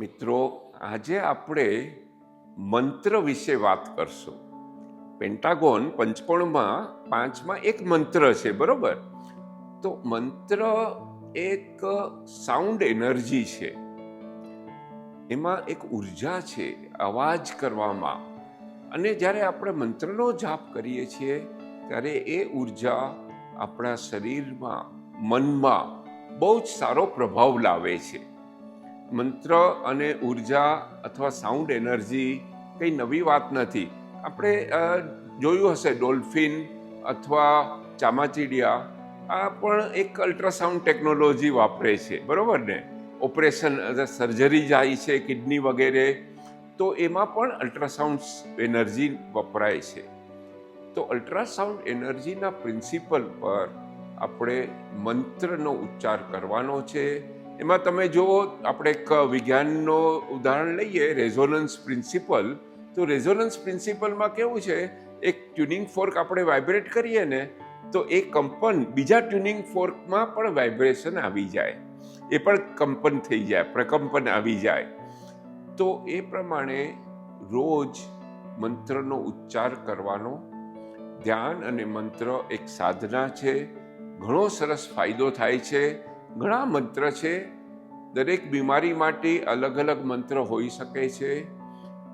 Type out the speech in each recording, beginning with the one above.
મિત્રો, આજે આપણે મંત્ર વિશે વાત કરશું. પેન્ટાગોન પંચકોણમાં પાંચમાં એક મંત્ર છે, બરોબર? તો મંત્ર એક સાઉન્ડ એનર્જી છે. એમાં એક ઊર્જા છે, અવાજ કરવામાં. અને જ્યારે આપણે મંત્રનો જાપ કરીએ છીએ, ત્યારે એ ઊર્જા આપણા શરીરમાં, મનમાં બહુ જ સારો પ્રભાવ લાવે છે. મંત્ર અને ઊર્જા અથવા સાઉન્ડ એનર્જી કંઈ નવી વાત નથી. આપણે જોયું હશે ડોલ્ફિન અથવા ચામાચીડિયા, આ પણ એક અલ્ટ્રાસાઉન્ડ ટેકનોલોજી વાપરે છે. બરાબર ને? ઓપરેશન સર્જરી જાય છે કિડની વગેરે, તો એમાં પણ અલ્ટ્રાસાઉન્ડ એનર્જી વપરાય છે. તો અલ્ટ્રાસાઉન્ડ એનર્જીના પ્રિન્સિપલ પર આપણે મંત્રનો ઉચ્ચાર કરવાનો છે એમાં તમે જુઓ આપણે એક વિજ્ઞાનનો ઉદાહરણ લઈએ રેઝોનન્સ પ્રિન્સિપલ તો રેઝોનન્સ પ્રિન્સિપલમાં કેવું છે? એક ટ્યુનિંગ ફોર્ક આપણે વાઇબ્રેટ કરીએ ને, તો એ કંપન બીજા ટ્યુનિંગ ફોર્કમાં પણ વાઇબ્રેશન આવી જાય. એ પણ કંપન થઈ જાય, પ્રકંપન આવી જાય. તો એ પ્રમાણે રોજ મંત્રનો ઉચ્ચાર કરવાનો, ધ્યાન અને મંત્ર એક સાધના છે. ઘણો સરસ ફાયદો થાય છે. ઘણા મંત્ર છે. દરેક બીમારી માટે અલગ અલગ મંત્ર હોઈ શકે છે.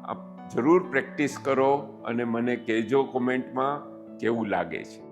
આપ જરૂર પ્રેક્ટિસ કરો અને મને કહેજો કોમેન્ટમાં કેવું લાગે છે.